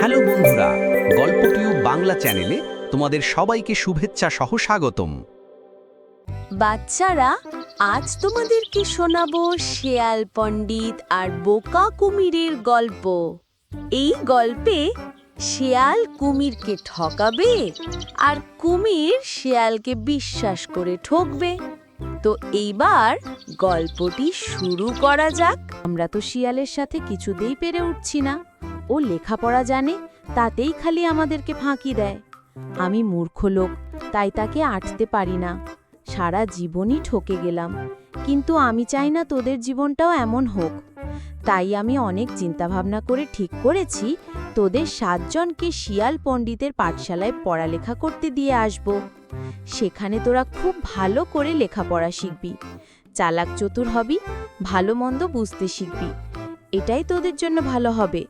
Hello বন্ধুরা গল্প tube Bangla চ্যানেলে তোমাদের সবাইকে শুভেচ্ছা সহ স্বাগতম। বাচ্চারা, আজ তোমাদেরকে শোনাবো শেয়াল পণ্ডিত আর বোকা কুমিরের গল্প। এই গল্পে শেয়াল কুমিরকে ঠকাবে আর কুমির শেয়ালকে বিশ্বাস করে ঠকবে। তো এইবার গল্পটি শুরু করা যাক। আমরা তো শিয়ালের সাথে কিছুতেই পেরে উঠছি না। ও লেখাপড়া জানে, তাতেই খালি আমাদেরকে ফাঁকি দেয়। আমি মূর্খ লোক, তাই তাকে আটতে পারি না। সারা জীবনই ঠকে গেলাম। কিন্তু আমি চাই না তোদের জীবনটাও এমন হোক। তাই আমি অনেক চিন্তাভাবনা করে ঠিক করেছি, তোদের সাতজনকে শিয়াল পণ্ডিতের পাঠশালায় পড়ালেখা করতে দিয়ে আসব। সেখানে তোরা খুব ভালো করে লেখাপড়া শিখবি। চালাক চতুর হবি, ভালো মন্দ বুঝতে শিখবি। এটাই তোদের জন্য ভালো হবে।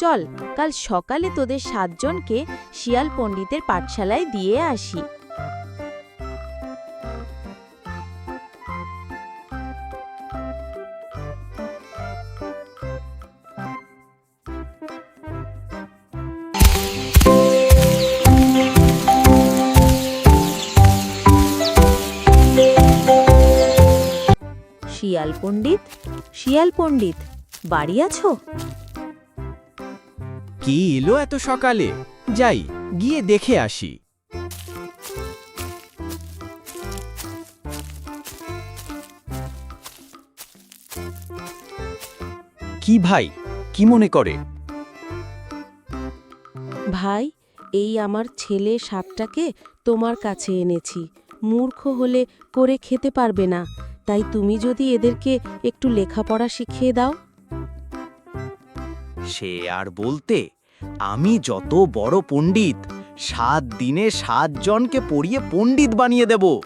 চল, কাল সকালে তোদের সাতজনকে শিয়াল পণ্ডিতের পাঠশালায় দিয়ে আসি। শিয়াল পণ্ডিত শিয়াল পণ্ডিত। বাড়ি আছো? কি এলো এত সকালে? যাই গিয়ে দেখে আসি। কি ভাই কি মনে করে? ভাই এই আমার ছেলে সাপটাকে তোমার কাছে এনেছি। মূর্খ হলে করে খেতে পারবে না। তাই তুমি যদি এদেরকে একটু লেখাপড়া শিখিয়ে দাও। সে আর বলতে, আমি যত বড় পণ্ডিত, সাত দিনে সাতজনকে পড়িয়ে পণ্ডিত বানিয়ে দেব।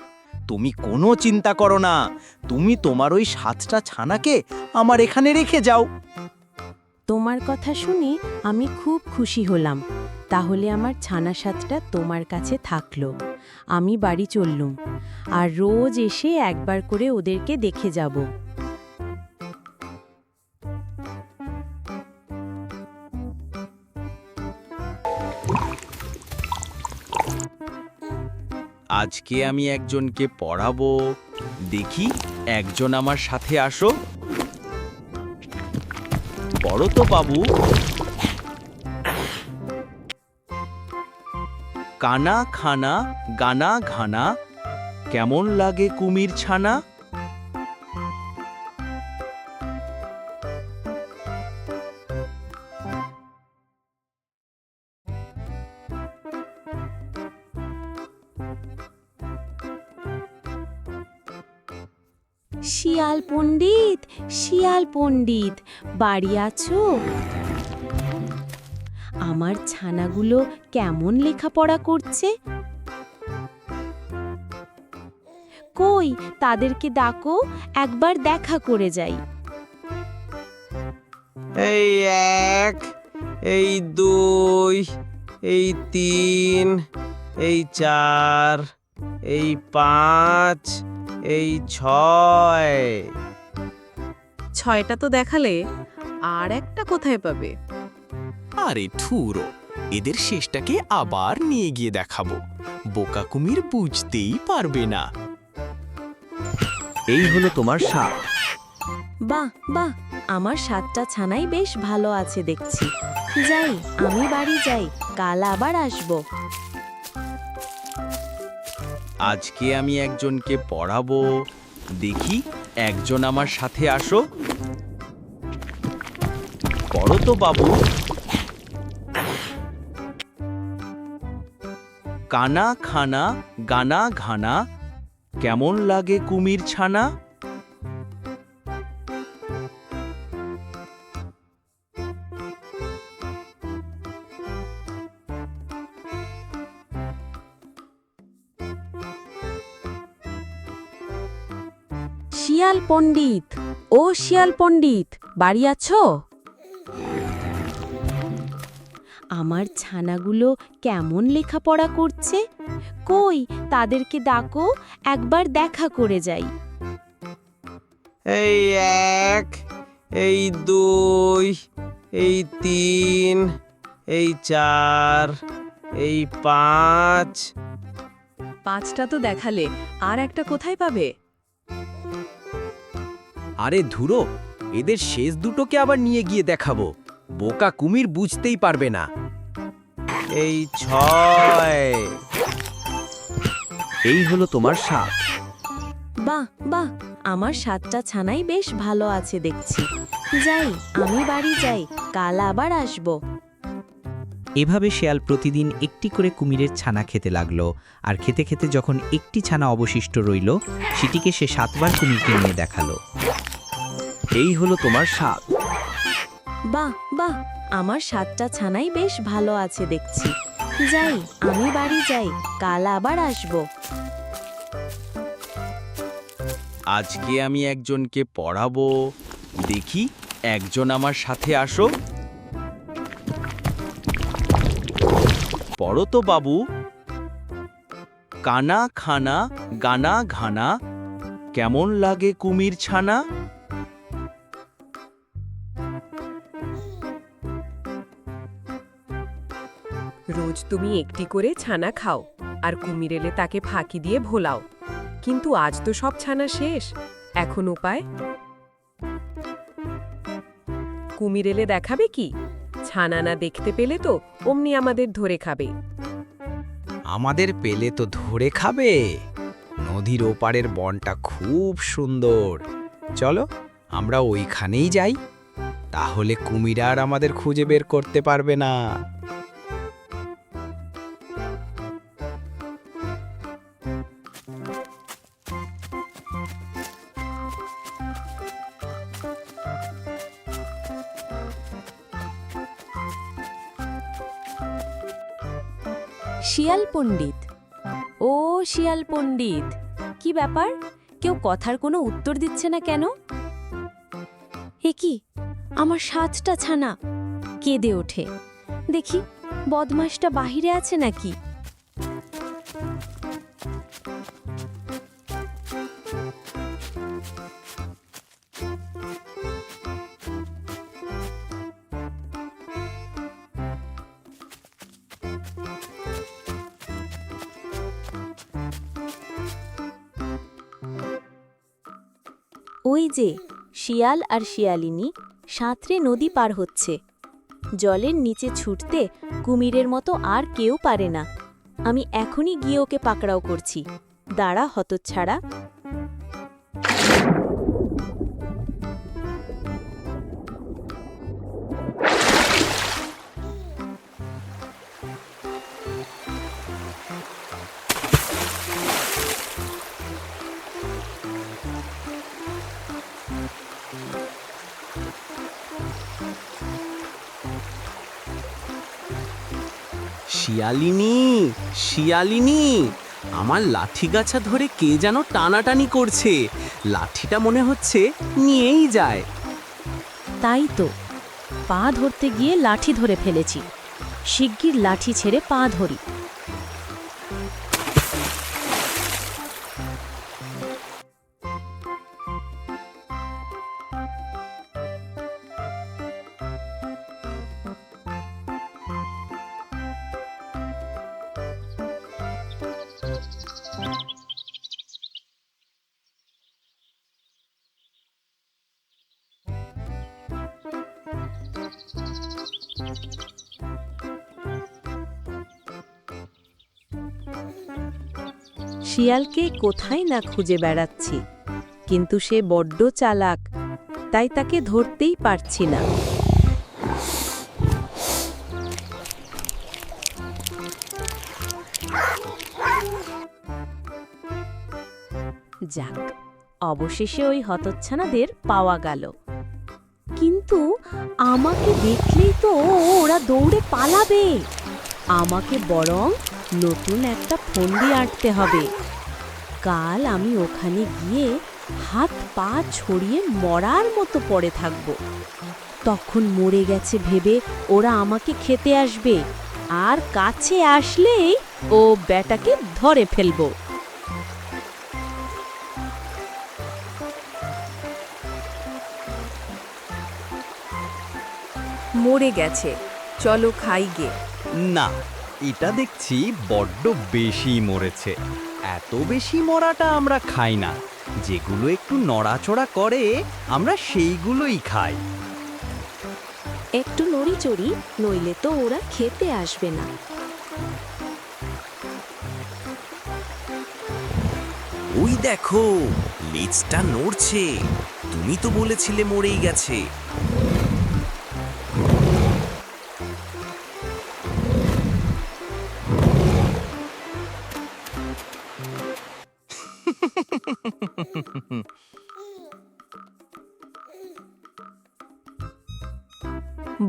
তুমি কোনো চিন্তা করো না, তুমি তোমার ওই সাতটা ছানাকে আমার এখানে রেখে যাও। তোমার কথা শুনি আমি খুব খুশি হলাম। তাহলে আমার ছানা সাতটা তোমার কাছে থাকল। আমি বাড়ি চললুম। আর রোজ এসে একবার করে ওদেরকে দেখে যাব। আজকে আমি একজনকে পড়াবো। দেখি একজন আমার সাথে আসো। বড় তো বাবু। কানা খানা গানা ঘানা, কেমন লাগে কুমির ছানা? পণ্ডিত, শিয়াল পণ্ডিত, বাড়ি আছো? আমার ছানাগুলো কেমন লেখাপড়া করছে? কই, তাদেরকে ডাকো, একবার দেখা করে যাই। এই এক, এই দুই, এই তিন, এই চার, এই পাঁচ এই ছয়। ছয়টা তো দেখালে আর একটা কোথায় পাবে? আরে ঠুরো এদের শেষটাকে আবার নিয়ে গিয়ে দেখাবো। বোকা কুমির বুঝতেই পারবে না। এই হলো তোমার সাপ। বাহ বাহ আমার সাতটা ছানাই বেশ ভালো আছে দেখছি। যাই আমি বাড়ি যাই কাল আবার আসব। আজকে আমি একজনকে পড়াবো। দেখি একজন আমার সাথে আসো। পড়ো তো বাবু। কানা খানা গানা ঘানা, কেমন লাগে কুমির ছানা? শিয়াল পণ্ডিত। ও শিয়াল পণ্ডিত বাড়ি আছো? আমার ছানাগুলো কেমন লেখাপড়া করছে? কই তাদেরকে ডাকো একবার দেখা করে যাই। এই এক এই দুই এই তিন এই চার এই পাঁচ। পাঁচটা তো দেখালে আর একটা কোথায় পাবে? আরে ধুরো, এদের শেষ দুটোকে আবার নিয়ে গিয়ে দেখাবো। বোকা কুমির বুঝতেই পারবে না। এই ছয়। এই হলো তোমার সাপ। বাহ বাহ, আমার সাতটা ছানাই বেশ ভালো আছে দেখছি। যাই, আমি বাড়ি যাই, কাল আবার আসব। এভাবে শেয়াল প্রতিদিন একটি করে কুমিরের ছানা খেতে লাগল। আর খেতে খেতে যখন একটি ছানা অবশিষ্ট রইল সেটিকে সে সাতবার কুমিরকে নিয়ে দেখাল। এই হলো তোমার সাপ বাহ বাহ আমার সাতটা ছানাই বেশ ভালো আছে দেখছি। যাই আমি বাড়ি যাই কাল আবার আসব। আজকে আমি একজনকে পড়াবো। দেখি একজন আমার সাথে আসো পড়ো তো বাবু। কানা খানা, গানা ঘানা, কেমন লাগে কুমির ছানা? রোজ তুমি একটি করে ছানা খাও, আর কুমির এলে তাকে ফাঁকি দিয়ে ভোলাও। কিন্তু আজ তো সব ছানা শেষ, এখন উপায়? কুমির এলে দেখাবে কি? ছানা না দেখতে পেলে তো অমনি আমাদের ধরে খাবে। আমাদের পেলে তো ধরে খাবে। নদীর ওপারের বনটা খুব সুন্দর। চলো, আমরা ওইখানেই যাই। তাহলে কুমির আর আমাদের খুঁজে বের করতে পারবে না। শিয়াল পণ্ডিত। ও শিয়াল পণ্ডিত, কি ব্যাপার? কেউ কথার কোনো উত্তর দিচ্ছে না কেন? এ কি? আমার সাতটা ছানা। কেঁদে ওঠে। দেখি বদমাসটা বাহিরে আছে নাকি? ওই যে শিয়াল আর শিয়ালিনী সাঁতরে নদী পার হচ্ছে। জলের নিচে ছুটতে কুমিরের মতো আর কেউ পারে না। আমি এখনই গিয়ে ওকে পাকড়াও করছি। দাঁড়া হতচ্ছাড়া। শিয়ালিনী শিয়ালিনী, আমার লাঠি গাছা ধরে কে যেন টানাটানি করছে? লাঠিটা মনে হচ্ছে নিয়েই যায়। তাই তো, পা ধরতে গিয়ে লাঠি ধরে ফেলেছি। শিগগির লাঠি ছেড়ে পা ধরি। শিয়ালকে কোথায় না খুঁজে বেড়াচ্ছি? কিন্তু সে বড্ড চালাক, তাই তাকে ধরতেই পারছি না। যাক, অবশেষে ওই হতচ্ছানাদের পাওয়া গেল। কিন্তু আমাকে দেখলেই তো ওরা দৌড়ে পালাবে। আমাকে বরং নতুন একটা ফন্দি আঁটতে হবে। কাল আমি ওখানে গিয়ে হাত পা ছড়িয়ে মরার মতো পড়ে থাকব। তখন মরে গেছে ভেবে ওরা আমাকে খেতে আসবে। আর কাছে আসলেই ও ব্যাটাকে ধরে ফেলব। মরে গেছে। চলো খাই গে। না এটা দেখছি বড্ড বেশি মরেছে। এত বেশি মরাটা আমরা খাই না। যেগুলো একটু নড়াচড়া করে আমরা সেইগুলোই খাই। একটু নড়িচড়ি নইলে তো ওরা খেতে আসবে না। ওই দেখো লেজটা নড়ছে। তুমি তো বলেছিলে মরেই গেছে।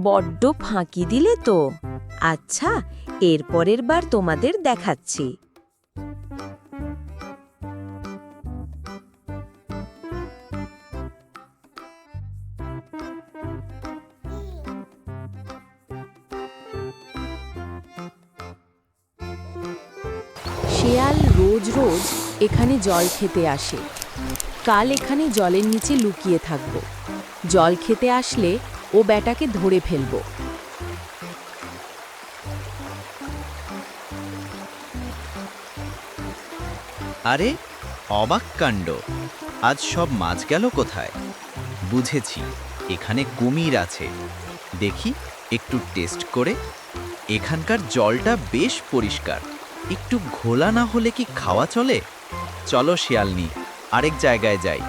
বড্ড ফাঁকি দিলে তো। আচ্ছা এর পরের বার তোমাদের দেখাচ্ছি। শেয়াল রোজ রোজ এখানে জল খেতে আসে। কাল এখানে জলের নিচে লুকিয়ে থাকব। জল খেতে আসলে ও ব্যাটাকে ধরে ফেলব। আরে, অবাক কাণ্ড। আজ সব মাছ গেল কোথায়? বুঝেছি, এখানে কুমির আছে। দেখি, একটু টেস্ট করে। এখানকার জলটা বেশ পরিষ্কার। একটু ঘোলা না হলে কি খাওয়া চলে? চলো শিয়ালনি, আরেক জায়গায় যাই।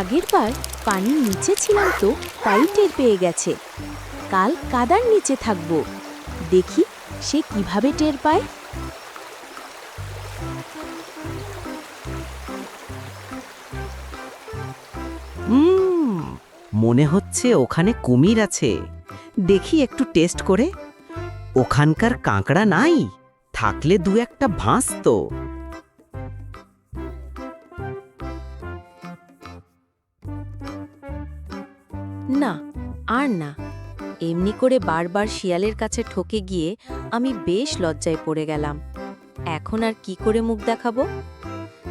আগের বার পানির নিচে ছিলাম তো, তাই টের পেয়ে গেছে। কাল কাদার নিচে থাকব। দেখি সে কীভাবে টের পায়। মনে হচ্ছে ওখানে কুমির আছে। দেখি একটু টেস্ট করে। ওখানকার কাঁকড়া নাই, থাকলে দু একটা ভাঁস তো না, আর না। এমনি করে বারবার শিয়ালের কাছে ঠকে গিয়ে আমি বেশ লজ্জায় পড়ে গেলাম। এখন আর কি করে মুখ দেখাবো?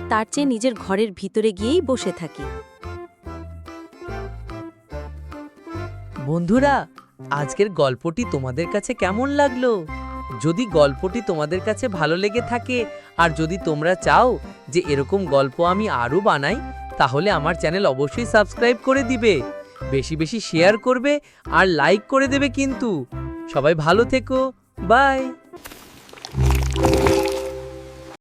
তার চেয়ে নিজের ঘরের ভিতরে গিয়েই বসে থাকি। বন্ধুরা, আজকের গল্পটি তোমাদের কাছে কেমন লাগল? যদি গল্পটি তোমাদের কাছে ভালো লেগে থাকে, আর যদি তোমরা চাও যে এরকম গল্প আমি আরও বানাই, তাহলে আমার চ্যানেল অবশ্যই সাবস্ক্রাইব করে দিবে। বেশি বেশি শেয়ার করবে আর লাইক করে দেবে কিন্তু। সবাই ভালো থেকো, বাই।